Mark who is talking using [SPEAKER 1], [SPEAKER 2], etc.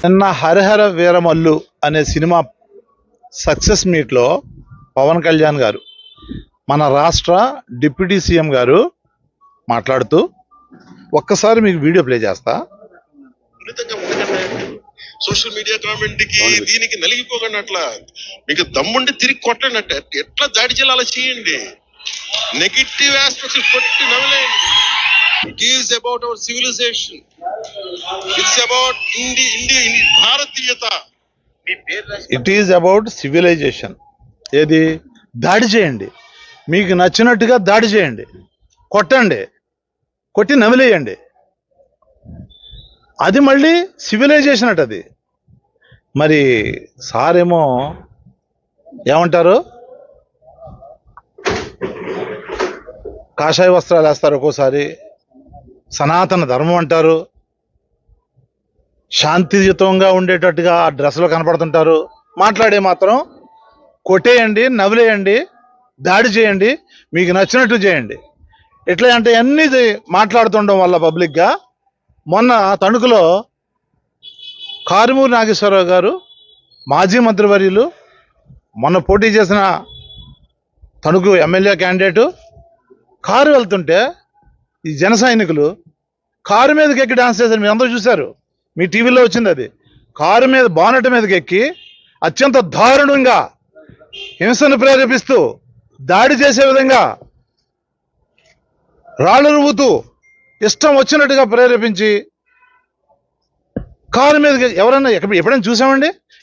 [SPEAKER 1] నిన్న హరిహర వీరమల్లు అనే cinema success మీట్లో పవన్ కళ్యాణ్ గారు మన రాష్ట్ర డిప్యూటీ సీఎం గారు మాట్లాడుతూ ఒక్కసారి మీకు వీడియో ప్లే చేస్తా.
[SPEAKER 2] సోషల్ మీడియా కామెంట్కి దీనికి నలిగిపోకండి అట్లా మీకు దమ్ముండి తిరిగి కొట్టండి అంటే ఎట్లా దాడి చేయాలి అలా చేయండి? నెగిటివ్ ఆస్పెక్ట్స్ కొట్టి నవలేయండి it is about our civilization it's about ఇండి ఇండి భారతీయత
[SPEAKER 1] ఇట్ ఈజ్ అబౌట్ సివిలైజేషన్ ఏది? దాడి చేయండి. మీకు నచ్చినట్టుగా దాడి చేయండి. కొట్టండి. కొట్టి నమిలేయండి. అది మళ్ళీ సివిలైజేషన్ అట అది. మరి సారేమో ఏమంటారు? కాషాయ వస్త్రాలు వేస్తారు ఒక్కోసారి. సనాతన ధర్మం అంటారు. శాంతియుతంగా ఉండేటట్టుగా ఆ డ్రెస్లో కనపడుతుంటారు. మాట్లాడే మాత్రం కొట్టేయండి నవ్వులేయండి దాడి చేయండి మీకు నచ్చినట్టు చేయండి. ఎట్లా అంటే అన్నీ మాట్లాడుతుండడం వల్ల పబ్లిక్గా. మొన్న తణుకులో కారుమూరి నాగేశ్వరరావు గారు మాజీ మంత్రివర్యులు మొన్న పోటీ చేసిన తణుకు ఎమ్మెల్యే క్యాండిడేటు కారు వెళ్తుంటే ఈ జన సైనికులు కారు మీదకి ఎక్కి డాన్స్ చేశారు. మీరు అందరూ చూశారు. మీ టీవీలో వచ్చింది అది. కారు మీద బానట మీదకి ఎక్కి అత్యంత దారుణంగా హింసను ప్రేరేపిస్తూ దాడి చేసే విధంగా రాళ్ళు రువ్వుతూ ఇష్టం వచ్చినట్టుగా ప్రేరేపించి కారు మీదకి ఎవరైనా ఎక్కడ ఎప్పుడైనా చూసామండి